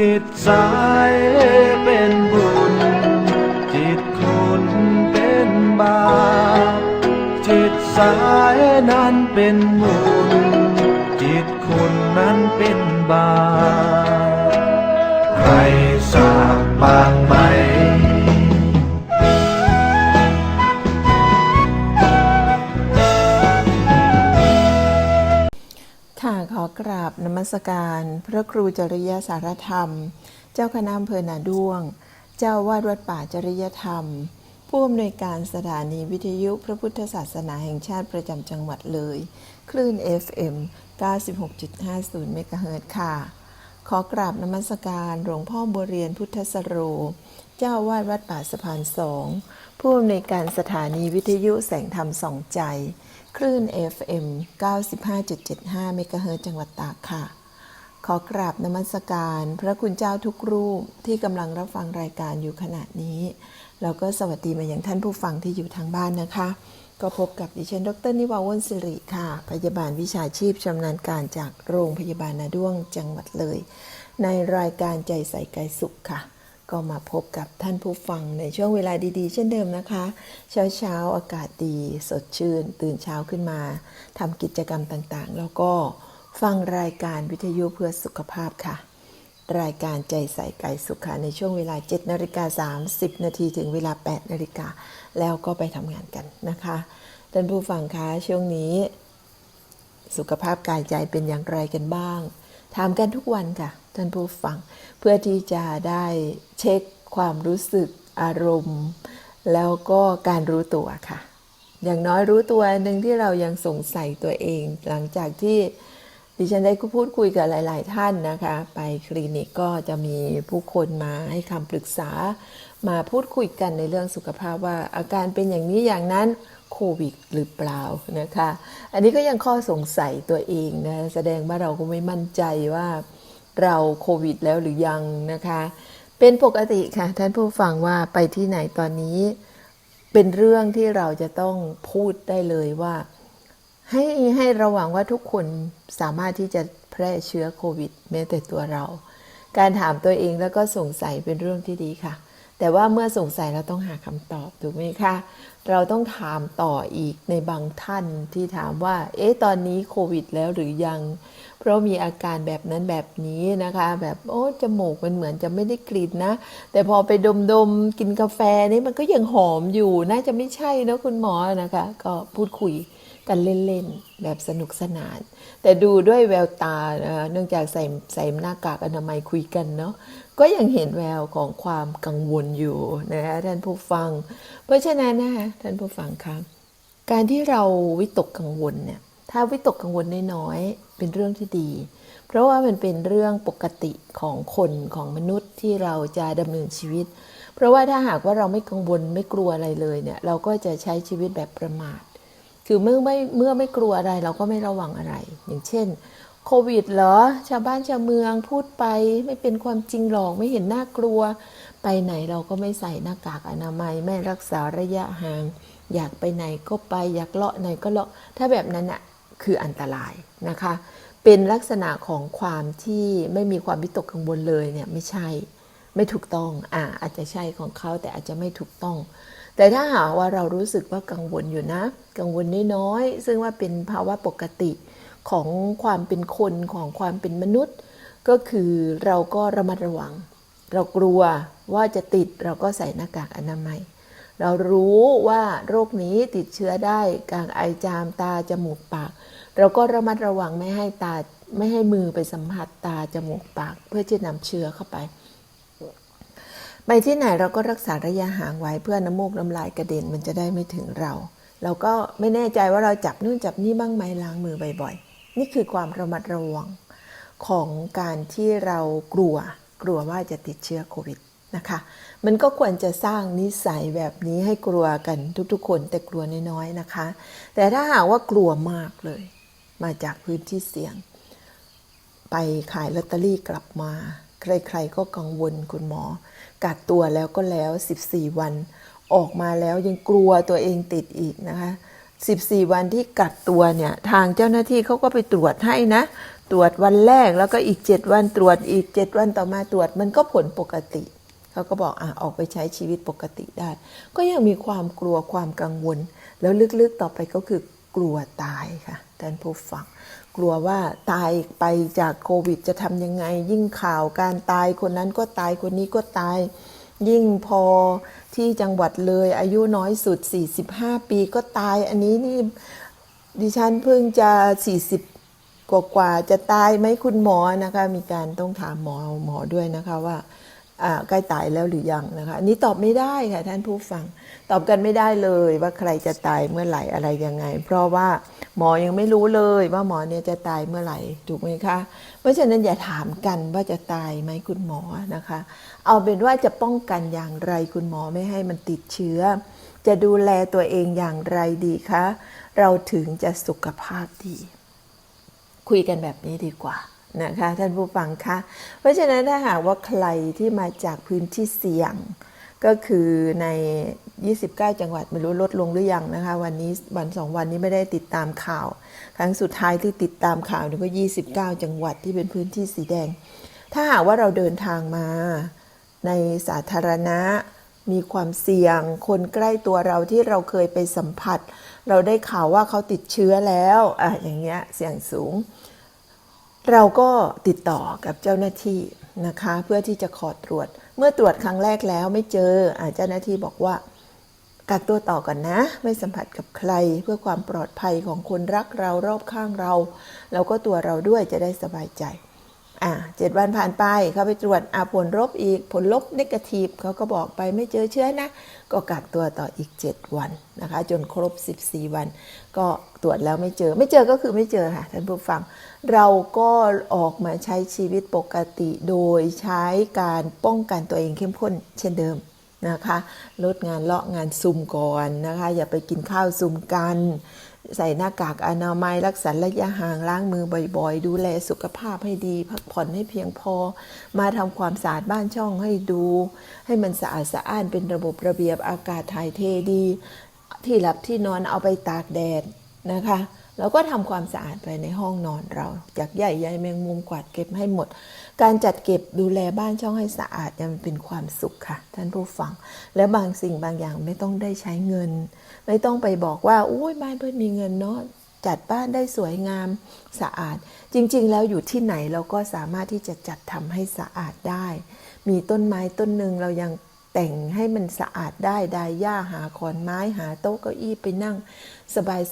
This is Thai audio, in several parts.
จิตสายเป็นบุญ จิตคุณเป็นบาปจิตสายนั้นเป็นบุญ จิตคุณนั้นเป็นบาป มัสการ พระครูจริยสารธรรม เจ้าคณะอำเภอนาด้วง เจ้าวาดวัดป่าจริยธรรม ผู้อำนวยการสถานีวิทยุพระพุทธศาสนาแห่งชาติประจำจังหวัดเลย คลื่น FM 96.50เมกะเฮิรตซ์ค่ะ ขอกราบนมัสการหลวงพ่อบัวเรียนพุทธสโร เจ้าวาดวัดป่าสะพานสองผู้อำนวยการสถานีวิทยุแสงธรรมสองใจ คลื่น FM 95.75เมกะเฮิรตซ์จังหวัดตากค่ะ ขอกราบนมัสการ พระคุณเจ้าทุกรูปที่กำลังรับฟังรายการอยู่ขณะนี้ แล้วก็สวัสดีมาอย่างท่านผู้ฟังที่อยู่ทางบ้านนะคะ ก็พบกับดิฉัน ดร นิวาวนสิริค่ะ พยาบาลวิชาชีพชำนาญการจากโรงพยาบาลนาด้วงจังหวัดเลย ในรายการใจใส่กายสุขค่ะ ก็มาพบกับท่านผู้ฟังในช่วงเวลาดีๆ เช่นเดิมนะคะ เช้าเช้าๆอากาศดี สดชื่น ตื่นเช้าขึ้นมาทำกิจกรรมต่างๆ แล้วก็ฟังรายการวิทยุเพื่อสุขภาพค่ะรายการใจใส่ไก่สุขค่ะในช่วงเวลา 7 นาฬิกา 30 นาทีถึงเวลา 8 นาฬิกา แล้วก็ไปทำงานกันนะคะท่านผู้ฟังคะช่วงนี้ สุขภาพกายใจเป็นอย่างไรกันบ้างถามกันทุกวันค่ะท่านผู้ฟังเพื่อที่จะได้เช็คความรู้สึกอารมณ์ แล้วก็การรู้ตัวค่ะ อย่างน้อยรู้ตัวหนึ่งที่เรายังสงสัยตัวเอง หลังจากที่ดิฉันได้พูดคุยกับหลาย ๆ ท่านนะคะ ไปคลินิกก็จะมีผู้คนมาให้คำปรึกษา มาพูดคุยกันในเรื่องสุขภาพว่าอาการเป็นอย่างนี้อย่างนั้นโควิดหรือเปล่านะคะ อันนี้ก็ยังข้อสงสัยตัวเองนะแสดงว่าเราก็ไม่มั่นใจว่าเราโควิดแล้วหรือยังนะคะ เป็นปกติค่ะ ท่านผู้ฟังว่าไปที่ไหนตอนนี้ เป็นเรื่องที่เราจะต้องพูดได้เลยว่า ให้ให้ระวังว่าทุกคนสามารถที่จะแพร่เชื้อโควิดแม้แต่ตัวเรา การถามตัวเองแล้วก็สงสัยเป็นเรื่องที่ดีค่ะ แต่ว่าเมื่อสงสัยเราต้องหาคำตอบถูกไหมคะ เราต้องถามต่ออีกในบางท่านที่ถามว่า เอ๊ะ ตอนนี้โควิดแล้วหรือยัง เพราะมีอาการแบบนั้นแบบนี้นะคะ แบบโอ้จมูกมันเหมือนจะไม่ได้กลิ่นนะ แต่พอไปดมดมๆกินกาแฟนี่มันก็ยังหอมอยู่ น่าจะไม่ใช่นะคุณหมอนะคะ ก็พูดคุยกันเล่นๆ แบบสนุกสนาน แต่ดูด้วยแววตาเนื่องจากใส่ใส่หน้ากากอนามัยคุยกันเนาะ ก็ยังเห็นแววของความกังวลอยู่นะคะท่านผู้ฟัง เพราะฉะนั้นนะคะท่านผู้ฟังครับ การที่เราวิตกกังวลเนี่ยถ้าวิตกกังวลน้อยๆเป็นเรื่องที่ดี เพราะว่ามันเป็นเรื่องปกติของคนของมนุษย์ที่เราจะดำเนินชีวิต เพราะว่าถ้าหากว่าเราไม่กังวลไม่กลัวอะไรเลยเนี่ยเราก็จะใช้ชีวิตแบบประมาท คือเมื่อไม่เมื่อไม่กลัวอะไรเราก็ไม่ระวังอะไร อย่างเช่น โควิดเหรอ ชาวบ้านชาวเมืองพูดไปไม่เป็นความจริงหรอกไม่เห็นน่ากลัว ไปไหนเราก็ไม่ใส่หน้ากากอนามัย ไม่รักษาระยะห่าง อยากไปไหนก็ไปอยากเลาะไหนก็เลาะ ถ้าแบบนั้นอะคืออันตรายนะคะ เป็นลักษณะของความที่ไม่มีความวิตกกังวลเลยเนี่ยไม่ใช่ไม่ถูกต้องอ่าอาจจะใช่ของเขาแต่อาจจะไม่ถูกต้อง แต่ถ้าหากว่าเรารู้สึกว่ากังวลอยู่นะ กังวลน้อยๆซึ่งว่าเป็นภาวะปกติ ของความเป็นคนของความเป็นมนุษย์ ก็คือเราก็ระมัดระวัง เรากลัวว่าจะติดเราก็ใส่หน้ากากอนามัย เรารู้ว่าโรคนี้ติดเชื้อได้กลางไอจามตาจมูกปาก เราก็ระมัดระวังไม่ให้ตาไม่ให้มือไปสัมผัสตาจมูกปาก เพื่อจะนำเชื้อเข้าไปไปที่ไหนเราก็รักษาระยะห่างไว้เพื่อน้ำมูกน้ำลายกระเด็นมันจะได้ไม่ถึงเรา เราก็ไม่แน่ใจว่าเราจับนู่นจับนี่บ้างไหมล้างมือบ่อยๆ นี่คือความระมัดระวังของการที่เรากลัวกลัวว่าจะติดเชื้อโควิดนะคะ มันก็ควรจะสร้างนิสัยแบบนี้ให้กลัวกันทุกๆ คนแต่กลัวน้อยๆนะคะ แต่ถ้าหากว่ากลัวมากเลย มาจากพื้นที่เสี่ยง ไปขายลอตเตอรี่กลับมา ใครๆก็กังวลคุณหมอ กักตัวแล้วก็แล้ว 14 วัน ออกมาแล้วยังกลัวตัวเองติดอีกนะคะ 14 วันที่กักตัวเนี่ยทางเจ้าหน้าที่เขาก็ไปตรวจให้นะ ตรวจวันแรกแล้วก็อีกเจ็ดวันตรวจอีกเจ็ดวันต่อมาตรวจมันก็ผลปกติ เขาก็บอกอะออกไปใช้ชีวิตปกติได้ ก็ยังมีความกลัวความกังวล แล้วลึกๆต่อไปก็คือกลัวตายค่ะท่านผู้ฟังกลัวว่าตายไปจากโควิดจะทำยังไงยิ่งข่าวการตายคนนั้นก็ตายคนนี้ก็ตาย ยิ่งพอที่จังหวัดเลยอายุน้อยสุด 45 ปีก็ตายอันนี้นี่ดิฉันเพิ่งจะ 40 กว่ากว่าจะตายไหมคุณหมอนะคะ มีการต้องถามหมอหมอด้วยนะคะว่าอ่าใกล้ตายแล้วหรือยังนะคะอันนี้ตอบไม่ได้ค่ะท่านผู้ฟัง ตอบกันไม่ได้เลยว่าใครจะตายเมื่อไหร่อะไรยังไง เพราะว่าหมอยังไม่รู้เลยว่าหมอเนี่ยจะตายเมื่อไหร่ถูกไหมคะ เพราะฉะนั้นอย่าถามกันว่าจะตายไหมคุณหมอนะคะ เอาเป็นว่าจะป้องกันอย่างไรคุณหมอไม่ให้มันติดเชื้อ จะดูแลตัวเองอย่างไรดีคะ เราถึงจะสุขภาพดี คุยกันแบบนี้ดีกว่านะคะท่านผู้ฟังคะ เพราะฉะนั้นถ้าหากว่าใครที่มาจากพื้นที่เสี่ยง ก็คือใน 29 จังหวัดไม่รู้ลดลงหรือยังนะคะ วันนี้วันสองวันนี้ไม่ได้ติดตามข่าว ครั้งสุดท้ายที่ติดตามข่าวนี่ก็ 29 จังหวัดที่เป็นพื้นที่สีแดง ถ้าหากว่าเราเดินทางมา ในสาธารณะ มีความเสี่ยง คนใกล้ตัวเราที่เราเคยไปสัมผัส เราได้ข่าวว่าเขาติดเชื้อแล้วอะอย่างเงี้ยเสี่ยงสูง เราก็ติดต่อกับเจ้าหน้าที่นะคะ เพื่อที่จะขอตรวจ เมื่อตรวจครั้งแรกแล้วไม่เจออเจ้าหน้าที่บอกว่ากักตัวต่อก่อนนะ ไม่สัมผัสกับใครเพื่อความปลอดภัยของคนรักเรารอบข้างเรา แล้วก็ตัวเราด้วยจะได้สบายใจ อ่าเจ็ดวันผ่านไปเขาไปตรวจอาผลลบอีกผลลบนกาทีฟเขาก็บอกไปไม่เจอเชื้อนะ ก็กักตัวต่ออีก 7 วันนะคะ จนครบ 14 วัน ก็ตรวจแล้วไม่เจอ ไม่เจอก็คือไม่เจอค่ะท่านผู้ฟัง เราก็ออกมาใช้ชีวิตปกติโดยใช้การป้องกันตัวเองเข้มข้นเช่นเดิมนะคะลดงานเลาะงานซุ่มก่อนนะคะ อย่าไปกินข้าวซุ่มกัน ใส่หน้ากากอนามัยรักษาระยะห่างล้างมือบ่อยๆ ดูแลสุขภาพให้ดี พักผ่อนให้เพียงพอ มาทำความสะอาดบ้านช่องให้ดู ให้มันสะอาดสะอ้านเป็นระบบระเบียบอากาศถ่ายเทดี ที่หลับที่นอนเอาไปตากแดดนะคะแล้วก็ทำความสะอาดไปในห้องนอนเรา จากใหญ่ใยแมงมุมกวาดเก็บให้หมด การจัดเก็บดูแลบ้านช่องให้สะอาดยมันเป็นความสุขค่ะ ท่านผู้ฟัง และบางสิ่งบางอย่างไม่ต้องได้ใช้เงิน ไม่ต้องไปบอกว่าอุ้ยบ้านเพื่อนมีเงินเนาะจัดบ้านได้สวยงามสะอาด จริง ๆ แล้วอยู่ที่ไหนเราก็สามารถที่จะจัดทำให้สะอาดได้ มีต้นไม้ต้นหนึ่งเรายังแต่งให้มันสะอาดได้ดายหญ้าหาขอนไม้หาโต๊ะเก้าอี้ไปนั่ง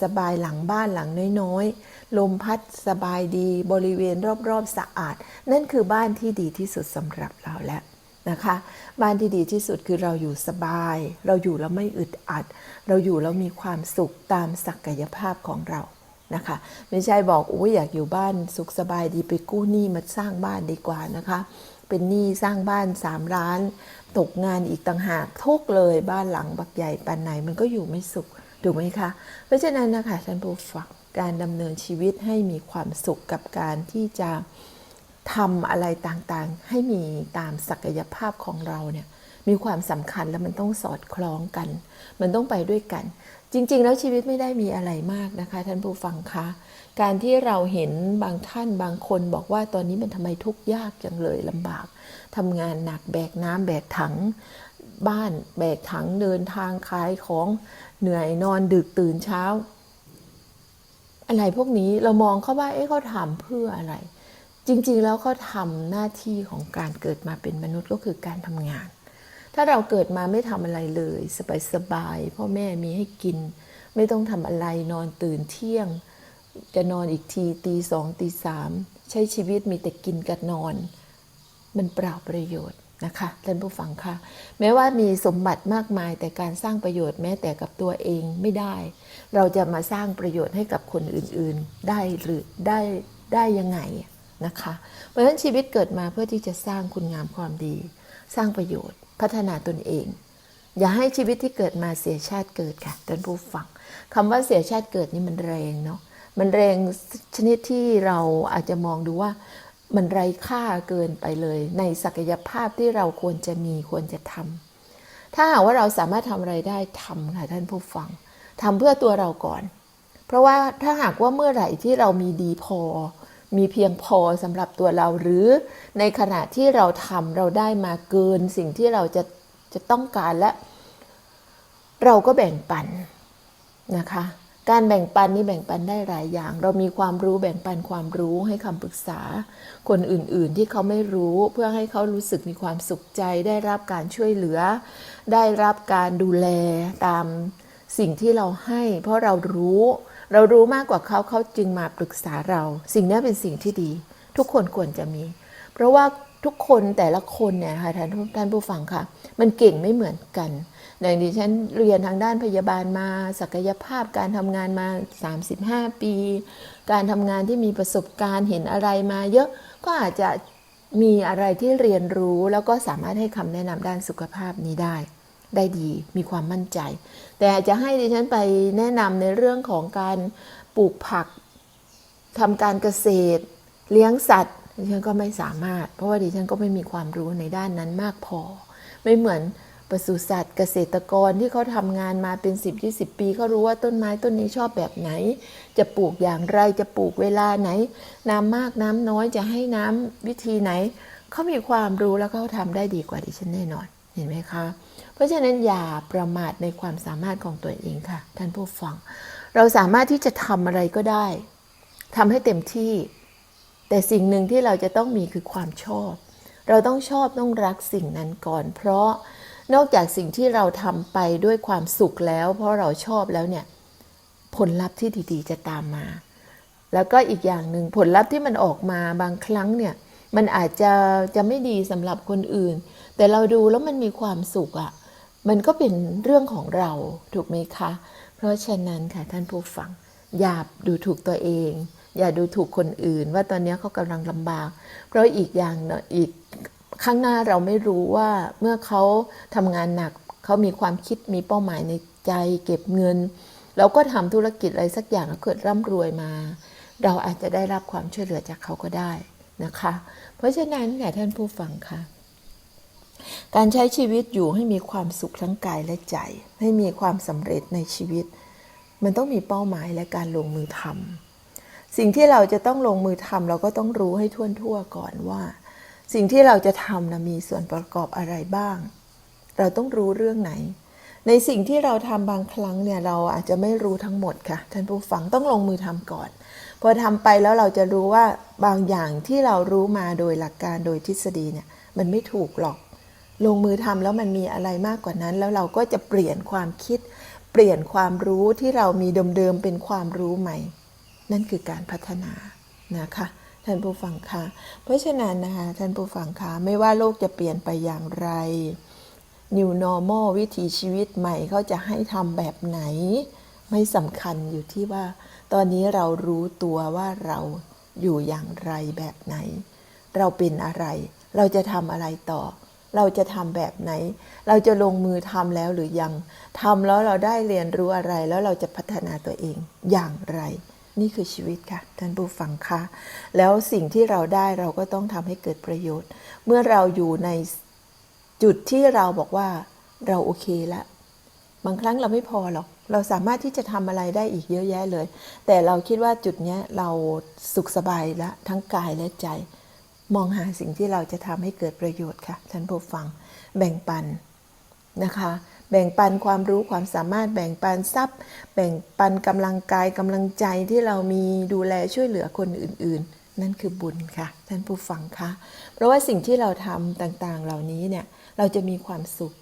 สบายๆหลังบ้านหลังน้อยๆ ลมพัดสบายดีบริเวณรอบๆสะอาด นั่นคือบ้านที่ดีที่สุดสำหรับเราแล้ว นะคะ บ้านที่ดีที่สุดคือเราอยู่สบาย เราอยู่แล้วไม่อึดอัด เราอยู่แล้วมีความสุขตามศักยภาพของเรานะคะ ไม่ใช่บอกอุ้ยอยากอยู่บ้านสุขสบายดีไปกู้หนี้มาสร้างบ้านดีกว่านะคะ เป็นหนี้สร้างบ้านสามล้าน ตกงานอีกต่างหากทุกเลยบ้านหลังบักใหญ่ปานไหนมันก็อยู่ไม่สุขถูกไหมคะ เพราะฉะนั้นนะคะท่านผู้ฟังการดำเนินชีวิตให้มีความสุขกับการที่จะ ทำอะไรต่างๆ ให้มีตามศักยภาพของเราเนี่ยมีความสำคัญและมันต้องสอดคล้องกัน มันต้องไปด้วยกัน จริง ๆ แล้วชีวิตไม่ได้มีอะไรมากนะคะ ท่านผู้ฟังคะการที่เราเห็นบางท่านบางคนบอกว่าตอนนี้มันทำไมทุกข์ยากจังเลยลำบากทำงานหนักแบกน้ำแบกถังบ้านแบกถังเดินทางขายของเหนื่อยนอนดึกตื่นเช้า อะไรพวกนี้เรามองเขาว่าเอ๊ะเขาทำเพื่ออะไร จริงๆ แล้วเขาทำหน้าที่ของการเกิดมาเป็นมนุษย์ก็คือการทำงาน ถ้าเราเกิดมาไม่ทำอะไรเลย สบายๆพ่อแม่มีให้กิน ไม่ต้องทำอะไรนอนตื่นเที่ยง จะนอนอีกทีตีสองตีสามใช้ชีวิตมีแต่กินกับนอน มันเปล่าประโยชน์นะคะท่านผู้ฟังคะแม้ว่ามีสมบัติมากมายแต่การสร้างประโยชน์แม้แต่กับตัวเองไม่ได้ เราจะมาสร้างประโยชน์ให้กับคนอื่นๆ ได้หรือได้ได้ยังไง นะคะ เพราะฉะนั้นชีวิตเกิดมาเพื่อที่จะสร้างคุณงามความดี สร้างประโยชน์ พัฒนาตนเอง อย่าให้ชีวิตที่เกิดมาเสียชาติเกิดค่ะท่านผู้ฟังคำว่าเสียชาติเกิดนี่มันแรงเนาะมันแรงชนิดที่เราอาจจะมองดูว่ามันไร้ค่าเกินไปเลย ในศักยภาพที่เราควรจะมีควรจะทำถ้าหากว่าเราสามารถทำอะไรได้ทำค่ะท่านผู้ฟังทำเพื่อตัวเราก่อน เพราะว่าถ้าหากว่าเมื่อไหร่ที่เรามีดีพอ มีเพียงพอสำหรับตัวเราหรือในขณะที่เราทำเราได้มาเกินสิ่งที่เราจะจะต้องการและ เราก็แบ่งปันนะคะ การแบ่งปันนี่แบ่งปันได้หลายอย่าง เรามีความรู้แบ่งปันความรู้ให้คำปรึกษา คนอื่นๆที่เขาไม่รู้เพื่อให้เขารู้สึกมีความสุขใจ ได้รับการช่วยเหลือ ได้รับการดูแลตามสิ่งที่เราให้ เพราะเรารู้ เรารู้มากกว่าเขาเขาจึงมาปรึกษาเรา สิ่งนี้เป็นสิ่งที่ดี ทุกคนควรจะมี เพราะว่าทุกคนแต่ละคนเนี่ยค่ะท่านท่านผู้ฟังค่ะ มันเก่งไม่เหมือนกันอย่างดิฉันเรียนทางด้านพยาบาลมา ศักยภาพการทำงานมา 35 ปี การทำงานที่มีประสบการณ์เห็นอะไรมาเยอะก็อาจจะมีอะไรที่เรียนรู้แล้วก็สามารถให้คำแนะนำด้านสุขภาพนี้ได้ ได้ดีมีความมั่นใจ แต่จจะให้ดิฉันไปแนะนำในเรื่องของการปลูกผักทำการเกษตร เลี้ยงสัตว์ ดิฉันก็ไม่สามารถ เพราะว่าดิฉันก็ไม่มีความรู้ในด้านนั้นมากพอ ไม่เหมือนปศุสัตว์เกษตรกรที่เขาทำงานมาเป็น 10 20 ปีเขารู้ว่าต้นไม้ต้นนี้ชอบแบบไหน จะปลูกอย่างไรจะปลูกเวลาไหน น้ำมากน้ำน้อยจะให้น้ำวิธีไหน เขามีความรู้แล้วเขาทำได้ดีกว่าดิฉันแน่นอนเห็นไหมคะ เพราะฉะนั้นอย่าประมาทในความสามารถของตัวเองค่ะ ท่านผู้ฟัง เราสามารถที่จะทำอะไรก็ได้ทำให้เต็มที่ แต่สิ่งหนึ่งที่เราจะต้องมีคือความชอบ เราต้องชอบต้องรักสิ่งนั้นก่อน เพราะนอกจากสิ่งที่เราทำไปด้วยความสุขแล้ว เพราะเราชอบแล้วเนี่ยผลลัพธ์ที่ดีๆ จะตามมา แล้วก็อีกอย่างหนึ่งผลลัพธ์ที่มันออกมาบางครั้งเนี่ยมันอาจจะจะไม่ดีสำหรับคนอื่น แต่เราดูแล้วมันมีความสุขอะ่ะ มันก็เป็นเรื่องของเราถูกไหมคะ เพราะฉะนั้นค่ะท่านผู้ฟัง อย่าดูถูกตัวเอง อย่าดูถูกคนอื่น ว่าตอนนี้เขากำลังลำบาก เพราะอีกอย่างเนาะอีกข้างหน้าเราไม่รู้ว่าเมื่อเขาทำงานหนักเขามีความคิดมีเป้าหมายในใจเก็บเงินเราก็ทำธุรกิจอะไรสักอย่างเกิดร่ำรวยมา เราอาจจะได้รับความช่วยเหลือจากเขาก็ได้นะคะ เพราะฉะนั้นค่ะท่านผู้ฟังค่ะ การใช้ชีวิตอยู่ให้มีความสุขทั้งกายและใจ ให้มีความสำเร็จในชีวิต มันต้องมีเป้าหมายและการลงมือทำสิ่งที่เราจะต้องลงมือทำเราก็ต้องรู้ให้ทั่วทั่วก่อนว่า สิ่งที่เราจะทำนะมีส่วนประกอบอะไรบ้าง เราต้องรู้เรื่องไหน ในสิ่งที่เราทำบางครั้งเนี่ยเราอาจจะไม่รู้ทั้งหมดค่ะท่านผู้ฟังต้องลงมือทำก่อนพอทำไปแล้วเราจะรู้ว่าบางอย่างที่เรารู้มาโดยหลักการโดยทฤษฎีเนี่ยมันไม่ถูกหรอก ลงมือทำแล้วมันมีอะไรมากกว่านั้น แล้วเราก็จะเปลี่ยนความคิด เปลี่ยนความรู้ที่เรามีเดิมๆเป็นความรู้ใหม่ นั่นคือการพัฒนานะคะท่านผู้ฟังคะเพราะฉะนั้นนะคะท่านผู้ฟังคะไม่ว่าโลกจะเปลี่ยนไปอย่างไร New Normal วิถีชีวิตใหม่เขาจะให้ทำแบบไหน ไม่สำคัญอยู่ที่ว่า ตอนนี้เรารู้ตัวว่าเราอยู่อย่างไรแบบไหน เราเป็นอะไร เราจะทำอะไรต่อ เราจะทำแบบไหน เราจะลงมือทำแล้วหรือยังทำแล้วเราได้เรียนรู้อะไรแล้วเราจะพัฒนาตัวเองอย่างไร นี่คือชีวิตค่ะท่านผู้ฟังคะแล้วสิ่งที่เราได้เราก็ต้องทำให้เกิดประโยชน์ เมื่อเราอยู่ในจุดที่เราบอกว่าเราโอเคแล้วบางครั้งเราไม่พอหรอก เราสามารถที่จะทำอะไรได้อีกเยอะแยะเลย แต่เราคิดว่าจุดนี้เราสุขสบายแล้วทั้งกายและใจ มองหาสิ่งที่เราจะทำให้เกิดประโยชน์ค่ะท่านผู้ฟัง แบ่งปันนะคะ แบ่งปันความรู้ความสามารถแบ่งปันทรัพย์ แบ่งปันกำลังกายกำลังใจที่เรามีดูแลช่วยเหลือคนอื่น ๆ นั่นคือบุญค่ะ ท่านผู้ฟังคะเพราะว่าสิ่งที่เราทำต่างๆ เหล่านี้เนี่ยเราจะมีความสุข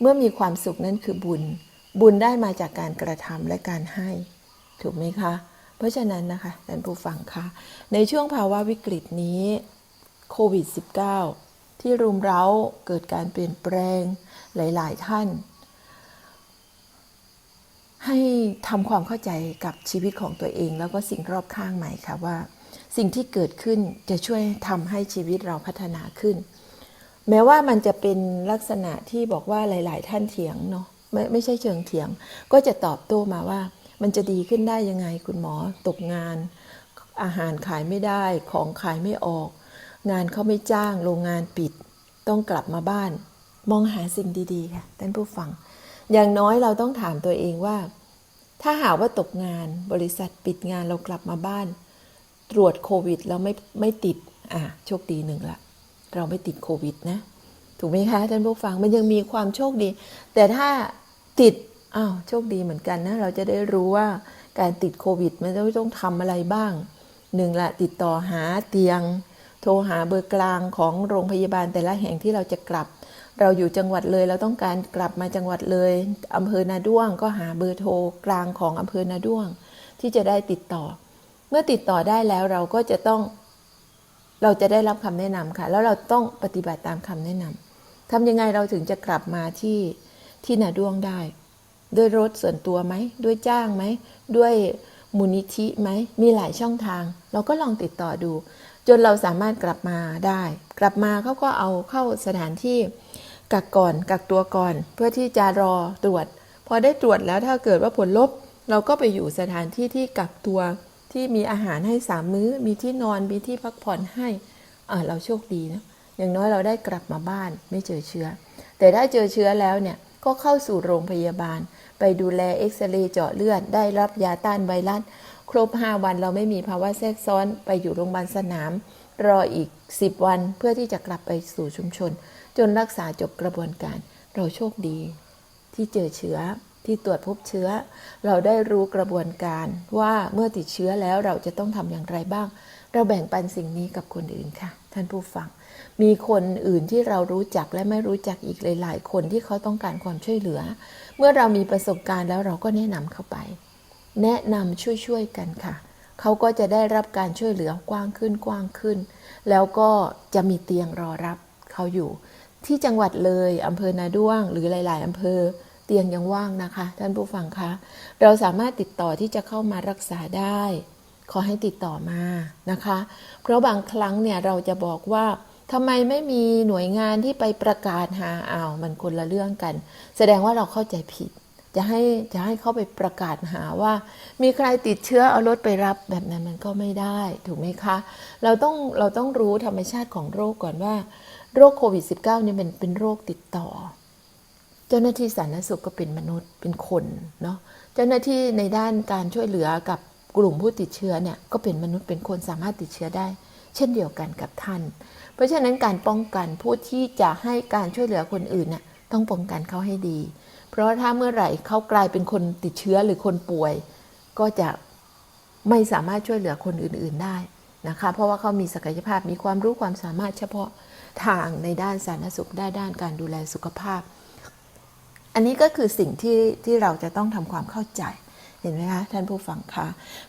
เมื่อมีความสุขนั่นคือบุญ บุญได้มาจากการกระทำและการให้ ถูกไหมคะ เพราะฉะนั้นนะคะท่านผู้ฟังคะในช่วงภาวะวิกฤตนี้ โควิด -19 ที่รุมเร้าเกิดการเปลี่ยนแปลงหลาย ๆ ท่าน ให้ทำความเข้าใจกับชีวิตของตัวเอง แล้วก็สิ่งรอบข้างใหม่ค่ะว่า สิ่งที่เกิดขึ้นจะช่วยทำให้ชีวิตเราพัฒนาขึ้น แม้ว่ามันจะเป็นลักษณะที่บอกว่าหลาย ๆ ท่านเถียงเนาะไม่ไม่ใช่เชิงเถียง ก็จะตอบโต้มาว่ามันจะดีขึ้นได้ยังไงคุณหมอตกงาน อาหารขายไม่ได้ของขายไม่ออก งานเขาไม่จ้างโรงงานปิด ต้องกลับมาบ้าน มองหาสิ่งดีๆค่ะท่านผู้ฟัง อย่างน้อยเราต้องถามตัวเองว่า ถ้าหาว่าตกงานบริษัทปิดงานเรากลับมาบ้าน ตรวจโควิดแล้วไม่ไม่ติดอะโชคดีหนึ่งละเราไม่ติดโควิดนะ ถูกไหมคะท่านผู้ฟังมันยังมีความโชคดี แต่ถ้าติดอ้าวโชคดีเหมือนกันนะ เราจะได้รู้ว่าการติดโควิด มันจะต้องทำอะไรบ้างหนึ่งละติดต่อหาเตียง โทรหาเบอร์กลางของโรงพยาบาลแต่ละแห่งที่เราจะกลับ เราอยู่จังหวัดเลยเราต้องการกลับมาจังหวัดเลยอำเภอนาด้วงก็หาเบอร์โทรกลางของอำเภอนาด้วง ที่จะได้ติดต่อ เมื่อติดต่อได้แล้วเราก็จะต้อง เราจะได้รับคำแนะนำค่ะ แล้วเราต้องปฏิบัติตามคำแนะนำทำยังไงเราถึงจะกลับมาที่ที่นาด้วงได้ ด้วยรถส่วนตัวไหมด้วยจ้างไหมด้วยมูลนิธิไหมมีหลายช่องทาง เราก็ลองติดต่อดู จนเราสามารถกลับมาได้ กลับมาเขาก็เอาเข้าสถานที่กักก่อนกักตัวก่อน เพื่อที่จะรอตรวจ พอได้ตรวจแล้วถ้าเกิดว่าผลลบ เราก็ไปอยู่สถานที่ที่กักตัวที่มีอาหารให้สามมื้อ มีที่นอนมีที่พักผ่อนให้อ่าเราโชคดีนะอย่างน้อยเราได้กลับมาบ้านไม่เจอเชื้อ แต่ถ้าเจอเชื้อแล้วเนี่ยก็เข้าสู่โรงพยาบาล ไปดูแลเอ็กซเรย์เจาะเลือดได้รับยาต้านไวรัส ครบ 5 วันเราไม่มีภาวะแทรกซ้อนไปอยู่โรงพยาบาลสนาม รออีก 10 วันเพื่อที่จะกลับไปสู่ชุมชน จนรักษาจบกระบวนการ เราโชคดี ที่เจอเชื้อที่ตรวจพบเชื้อ เราได้รู้กระบวนการว่าเมื่อติดเชื้อแล้วเราจะต้องทำอย่างไรบ้าง เราแบ่งปันสิ่งนี้กับคนอื่นค่ะ ท่านผู้ฟัง มีคนอื่นที่เรารู้จักและไม่รู้จักอีกหลาย ๆ คนที่เขาต้องการความช่วยเหลือ เมื่อเรามีประสบการณ์แล้วเราก็แนะนำเข้าไป แนะนำช่วยๆกันค่ะ เขาก็จะได้รับการช่วยเหลือกว้างขึ้นกว้างขึ้น แล้วก็จะมีเตียงรอรับเขาอยู่ ที่จังหวัดเลยอำเภอนาด้วง หรือหลาย ๆอำเภอเตียงยังว่างนะคะ ท่านผู้ฟังคะเราสามารถติดต่อที่จะเข้ามารักษาได้ ขอให้ติดต่อมานะคะ เพราะบางครั้งเนี่ยเราจะบอกว่าทำไมไม่มีหน่วยงานที่ไปประกาศหาอ้าวมันคนละเรื่องกัน แสดงว่าเราเข้าใจผิด จะให้จะให้เขาไปประกาศหาว่า มีใครติดเชื้อเอารถไปรับแบบนั้นมันก็ไม่ได้ถูกไหมคะ เราต้องเราต้องรู้ธรรมชาติของโรคก่อนว่า โรคโควิด -19 เนี่ยเป็นเป็นโรคติดต่อ เจ้าหน้าที่สาธารณสุขก็เป็นมนุษย์เป็นคนเนาะเจ้าหน้าที่ในด้านการช่วยเหลือกับกลุ่มผู้ติดเชื้อเนี่ยก็เป็นมนุษย์เป็นคนสามารถติดเชื้อได้ เช่นเดียวกันกับท่าน เพราะฉะนั้นการป้องกันผู้ที่จะให้การช่วยเหลือคนอื่นเนี่ยต้องป้องกันเขาให้ดี เพราะถ้าเมื่อไหร่เขากลายเป็นคนติดเชื้อหรือคนป่วย ก็จะไม่สามารถช่วยเหลือคนอื่นๆได้นะคะ เพราะว่าเขามีศักยภาพมีความรู้ความสามารถเฉพาะทางในด้านสาธารณสุขได้ด้านการดูแลสุขภาพ อันนี้ก็คือสิ่งที่ที่เราจะต้องทำความเข้าใจเห็นไหมคะท่านผู้ฟังคะ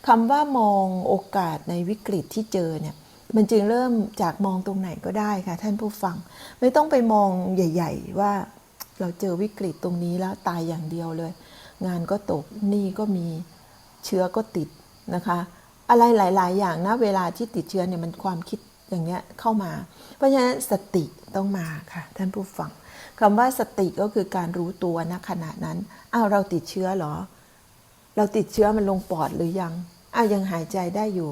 คำว่ามองโอกาสในวิกฤตที่เจอเนี่ยมันจึงเริ่มจากมองตรงไหนก็ได้ค่ะท่านผู้ฟัง ไม่ต้องไปมองใหญ่ ๆ ว่า เราเจอวิกฤตตรงนี้แล้วตายอย่างเดียวเลย งานก็ตกหนี้ก็มีเชื้อก็ติดนะคะ อะไรหลาย ๆ อย่างนะเวลาที่ติดเชื้อเนี่ยมันความคิดอย่างเนี้ยเข้ามา เพราะฉะนั้นสติต้องมาค่ะท่านผู้ฟังคำว่าสติก็คือการรู้ตัวณขณะนั้นอ้าวเราติดเชื้อเหรอ เราติดเชื้อมันลงปอดหรือยังอ้าวยังหายใจได้อยู่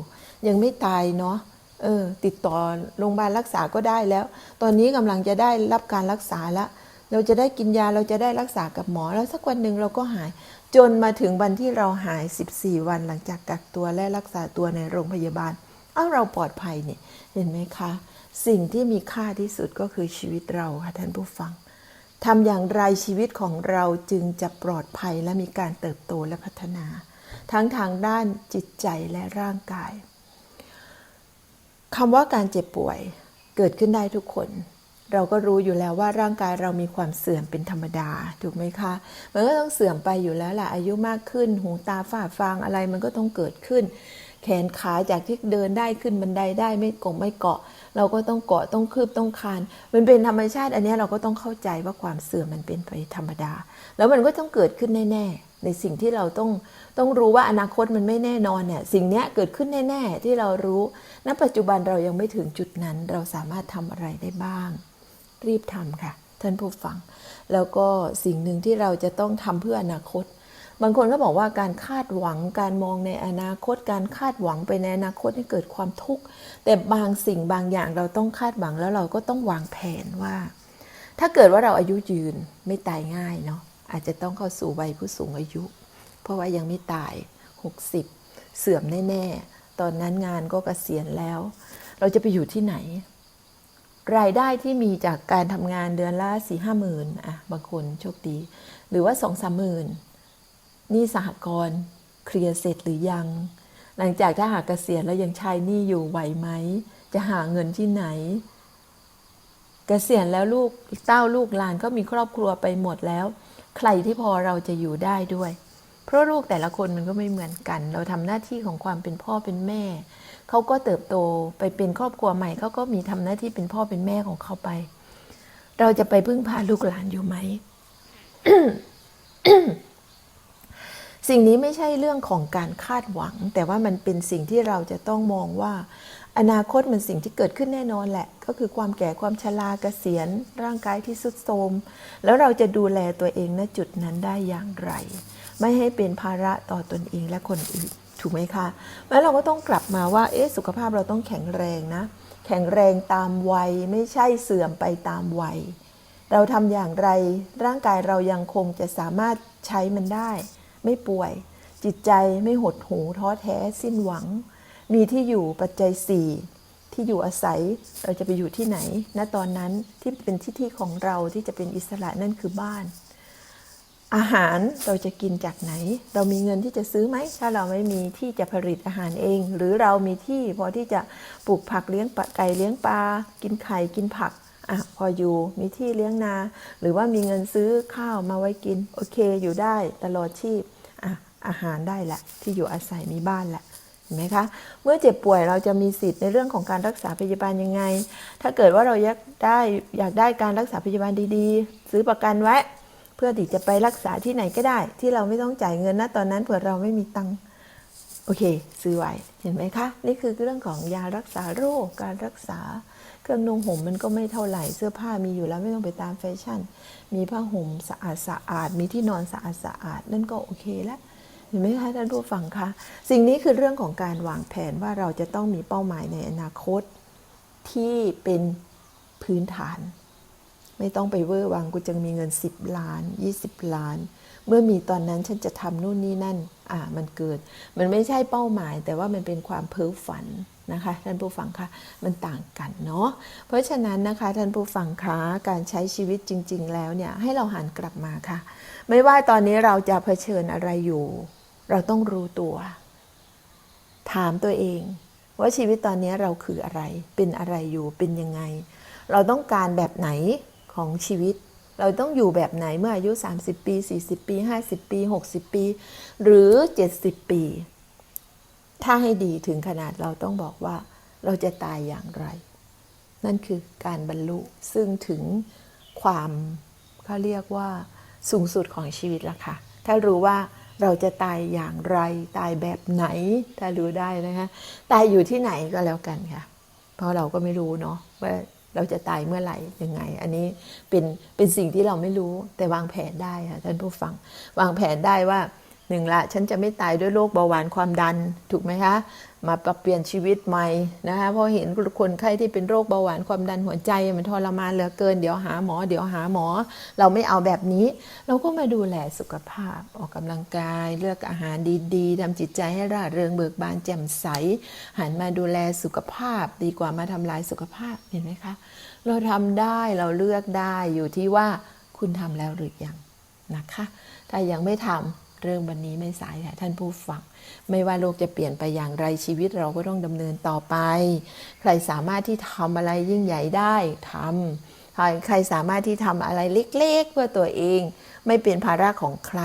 ยังไม่ตายเนาะเออติดต่อโรงพยาบาลรักษาก็ได้แล้ว ตอนนี้กำลังจะได้รับการรักษาแล้ว เราจะได้กินยาเราจะได้รักษากับหมอ แล้วสักวันหนึ่งเราก็หาย จนมาถึงวันที่เราหาย 14 วันหลังจากกักตัวและรักษาตัวในโรงพยาบาล เอ้าเราปลอดภัยเนี่ยเห็นไหมคะ สิ่งที่มีค่าที่สุดก็คือชีวิตเราค่ะท่านผู้ฟังทำอย่างไรชีวิตของเราจึงจะปลอดภัยและมีการเติบโตและพัฒนา ทั้งทางด้านจิตใจและร่างกายคำว่าการเจ็บป่วยเกิดขึ้นได้ทุกคน เราก็รู้อยู่แล้วว่าร่างกายเรามีความเสื่อมเป็นธรรมดา ถูกไหมคะ มันก็ต้องเสื่อมไปอยู่แล้วแหละอายุมากขึ้น หูตาฝ้าฟางอะไรมันก็ต้องเกิดขึ้น แขนขาจากที่เดินได้ขึ้นบันไดได้ไม่กงไม่เกาะ เราก็ต้องเกาะต้องคืบต้องคาน มันเป็นธรรมชาติอันนี้เราก็ต้องเข้าใจว่าความเสื่อมมันเป็นไปธรรมดา แล้วมันก็ต้องเกิดขึ้นแน่ๆ ในสิ่งที่เราต้องต้องรู้ว่าอนาคตมันไม่แน่นอนเนี่ยสิ่งนี้เกิดขึ้นแน่ ๆ ที่เรารู้ณปัจจุบันเรายังไม่ถึงจุดนั้น เราสามารถทำอะไรได้บ้าง รีบทำค่ะ ท่านผู้ฟัง แล้วก็สิ่งหนึ่งที่เราจะต้องทำเพื่ออนาคต บางคนก็บอกว่าการคาดหวังการมองในอนาคต การคาดหวังไปในอนาคตนี่เกิดความทุกข์แต่บางสิ่งบางอย่างเราต้องคาดหวังแล้วเราก็ต้องวางแผนว่า ถ้าเกิดว่าเราอายุยืนไม่ตายง่ายเนาะอาจจะต้องเข้าสู่วัยผู้สูงอายุ เพราะว่ายังไม่ตาย 60 เสื่อมแน่ ๆ ตอนนั้นงานก็เกษียณแล้ว เราจะไปอยู่ที่ไหน รายได้ที่มีจากการทำงานเดือนละสี่ห้าหมื่นอะบางคนโชคดี หรือว่าสองสามหมื่นนี่สหกรณ์เคลียร์เสร็จหรือยัง หลังจากถ้าหากเกษียณแล้วยังใช้หนี้อยู่ไหวไหม จะหาเงินที่ไหน เกษียณแล้วลูกเต้าลูกหลานก็มีครอบครัวไปหมดแล้ว ใครที่พอเราจะอยู่ได้ด้วย เพราะลูกแต่ละคนมันก็ไม่เหมือนกัน เราทำหน้าที่ของความเป็นพ่อเป็นแม่ เขาก็เติบโตไปเป็นครอบครัวใหม่เขาก็มีทำหน้าที่เป็นพ่อเป็นแม่ของเขาไป เราจะไปพึ่งพาลูกหลานอยู่ไหม สิ่งนี้ไม่ใช่เรื่องของการคาดหวัง แต่ว่ามันเป็นสิ่งที่เราจะต้องมองว่า อนาคตมันสิ่งที่เกิดขึ้นแน่นอนแหละ ก็คือความแก่ความชราเกษียณ ร่างกายที่สุดโทรมแล้วเราจะดูแลตัวเองณจุดนั้นได้อย่างไร ไม่ให้เป็นภาระต่อตนเองและคนอื่น ถูกไหมคะแล้วเราก็ต้องกลับมาว่าเอ๊ะสุขภาพเราต้องแข็งแรงนะ แข็งแรงตามวัยไม่ใช่เสื่อมไปตามวัย เราทำอย่างไรร่างกายเรายังคงจะสามารถใช้มันได้ ไม่ป่วย จิตใจไม่หดหูท้อแท้สิ้นหวัง มีที่อยู่ปัจจัยสี่ที่อยู่อาศัยเราจะไปอยู่ที่ไหนณตอนนั้นที่เป็นที่ที่ของเราที่จะเป็นอิสระนั่นคือบ้าน อาหารเราจะกินจากไหน เรามีเงินที่จะซื้อไหม ถ้าเราไม่มีที่จะผลิตอาหารเอง หรือเรามีที่พอที่จะปลูกผักเลี้ยงไก่เลี้ยงปลา กินไข่กินผักอะพออยู่มีที่เลี้ยงนา หรือว่ามีเงินซื้อข้าวมาไว้กิน โอเคอยู่ได้ตลอดชีพอะอาหารได้แหละที่อยู่อาศัยมีบ้านแหละเห็นไหมคะเมื่อเจ็บป่วยเราจะมีสิทธิ์ในเรื่องของการรักษาพยาบาลยังไง ถ้าเกิดว่าเราอยากได้อยากได้การรักษาพยาบาลดีๆ ซื้อประกันไว้ เพื่อที่จะไปรักษาที่ไหนก็ได้ ที่เราไม่ต้องจ่ายเงินนะตอนนั้นเผื่อเราไม่มีตังค์โอเค ซื้อไว้เห็นไหมคะ นี่คือเรื่องของยารักษาโรคการรักษา เครื่องนุ่งห่มมันก็ไม่เท่าไหร่เสื้อผ้ามีอยู่แล้วไม่ต้องไปตามแฟชั่น มีผ้าห่มสะอาดสะอาดมีที่นอนสะอาดสะอาดนั่นก็โอเคแล้วเห็นไหมคะท่านผู้ฟังคะสิ่งนี้คือเรื่องของการวางแผนว่าเราจะต้องมีเป้าหมายในอนาคตที่เป็นพื้นฐาน ไม่ต้องไปเวอร์วังกูจะมีเงิน 10 ล้าน 20 ล้าน เมื่อมีตอนนั้นฉันจะทำนู่นนี่นั่น อ่า มันเกิด มันไม่ใช่เป้าหมาย แต่ว่ามันเป็นความเพ้อฝันนะคะท่านผู้ฟังคะมันต่างกันเนาะเพราะฉะนั้นนะคะท่านผู้ฟังคะการใช้ชีวิตจริง ๆ แล้วเนี่ยให้เราหันกลับมาค่ะ ไม่ว่าตอนนี้เราจะเผชิญอะไรอยู่ เราต้องรู้ตัว ถามตัวเอง ว่าชีวิตตอนนี้เราคืออะไร เป็นอะไรอยู่เป็นยังไง เราต้องการแบบไหน ของชีวิต เราต้องอยู่แบบไหนเมื่ออายุ 30 ปี 40 ปี 50 ปี 60 ปี หรือ 70 ปี ถ้าให้ดีถึงขนาดเราต้องบอกว่าเราจะตายอย่างไร นั่นคือการบรรลุซึ่งถึงความเขาเรียกว่าสูงสุดของชีวิตละค่ะ ถ้ารู้ว่าเราจะตายอย่างไร ตายแบบไหน ถ้ารู้ได้นะคะ ตายอยู่ที่ไหนก็แล้วกันค่ะ เพราะเราก็ไม่รู้เนาะว่า เราจะตายเมื่อไหร่ยังไง อันนี้เป็นเป็นสิ่งที่เราไม่รู้แต่วางแผนได้ค่ะท่านผู้ฟัง วางแผนได้ว่า หนึ่งละฉันจะไม่ตายด้วยโรคเบาหวานความดันถูกไหมคะ มาปรับเปลี่ยนชีวิตใหม่นะคะเพราะเห็นคนไข้ที่เป็นโรคเบาหวานความดันหัวใจมันทรมานเหลือเกิน เดี๋ยวหาหมอ เดี๋ยวหาหมอ เราไม่เอาแบบนี้ เราก็มาดูแลสุขภาพออกกำลังกาย เลือกอาหารดีๆทำจิตใจให้ร่าเริงเบิกบานแจ่มใส หันมาดูแลสุขภาพดีกว่ามาทำลายสุขภาพเห็นไหมคะ เราทำได้เราเลือกได้อยู่ที่ว่าคุณทำแล้วหรือยังนะคะ ถ้ายังไม่ทำ เรื่องวันนี้ไม่สายค่ะท่านผู้ฟัง ไม่ว่าโลกจะเปลี่ยนไปอย่างไรชีวิตเราก็ต้องดำเนินต่อไป ใครสามารถที่ทำอะไรยิ่งใหญ่ได้ทำใครใครสามารถที่ทำอะไรเล็กๆเพื่อตัวเอง ไม่เป็นภาระของใคร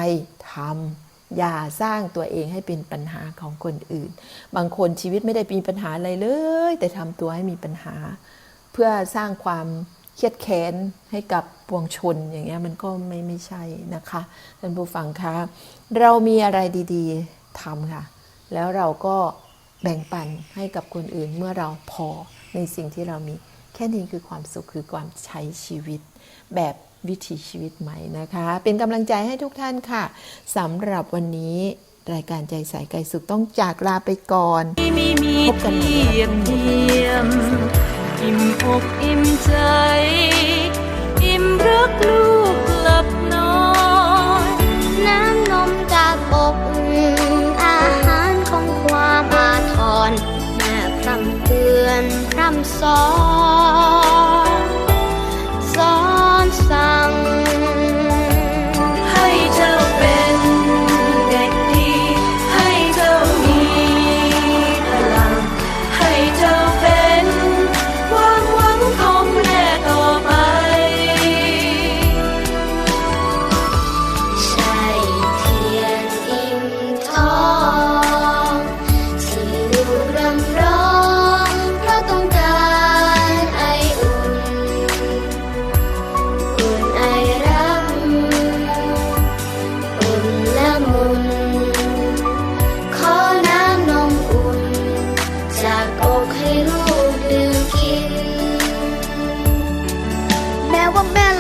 ทำอย่าสร้างตัวเองให้เป็นปัญหาของคนอื่น บางคนชีวิตไม่ได้มีปัญหาอะไรเลย แต่ทำตัวให้มีปัญหา เพื่อสร้างความ เครียดแค้นให้กับปวงชนอย่างเงี้ยมันก็ไม่ไม่ใช่นะคะท่านผู้ฟังคะเรามีอะไรดีๆทำค่ะ แล้วเราก็แบ่งปันให้กับคนอื่นเมื่อเราพอในสิ่งที่เรามีแค่นี้คือความสุขคือความใช้ชีวิต แบบวิถีชีวิตใหม่นะคะ เป็นกำลังใจให้ทุกท่านค่ะสำหรับวันนี้รายการใจใสไก่สุขต้องจากลาไปก่อนไม่มีพบกันใหม่เทียมเทียม อิ่มอกอิ่มใจ อิ่มรักลูกหลับนอน น้ำนมจากอกอาหารของความอาทรแม่พร่ำเตือนพร่ำสอน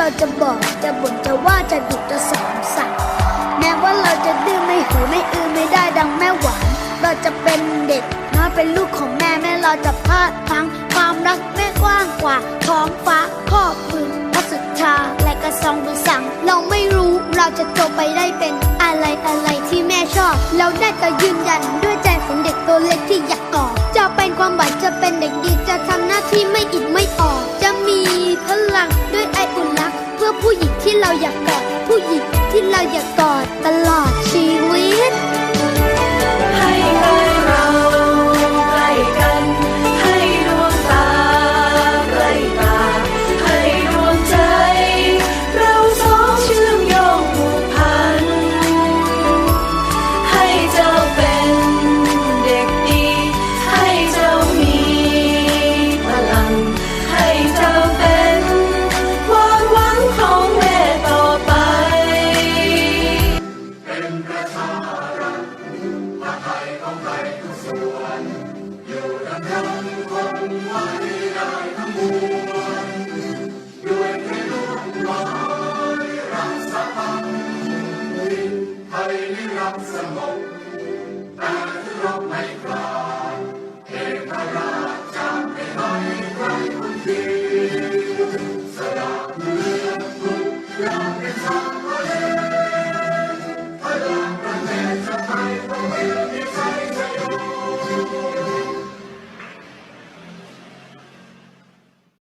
เราจะบอกจะบ่นจะว่าจะดุจะสอนสั่งแม้ว่าเราจะดื้อไม่หูไม่อือไม่ได้ดังแม่หวานเราจะเป็นเด็กน้อยเป็นลูกของแม่แม่เราจะพลาดพลังความรักแม่กว้างกว่าท้องฟ้าครอบพื้นพระสุธาและกระซองบุสั่งเราไม่รู้เราจะโตไปได้เป็นอะไรอะไรที่แม่ชอบ เราได้แต่ยืนยันด้วยใจของเด็กตัวเล็กที่อยากกอด ความหวังจะเป็นเด็กดีจะทำหน้าที่ไม่อิดไม่ออก จะมีพลังด้วยไออุ่นรัก เพื่อผู้หญิงที่เราอยากกอด ผู้หญิงที่เราอยากกอดตลอดชีวิต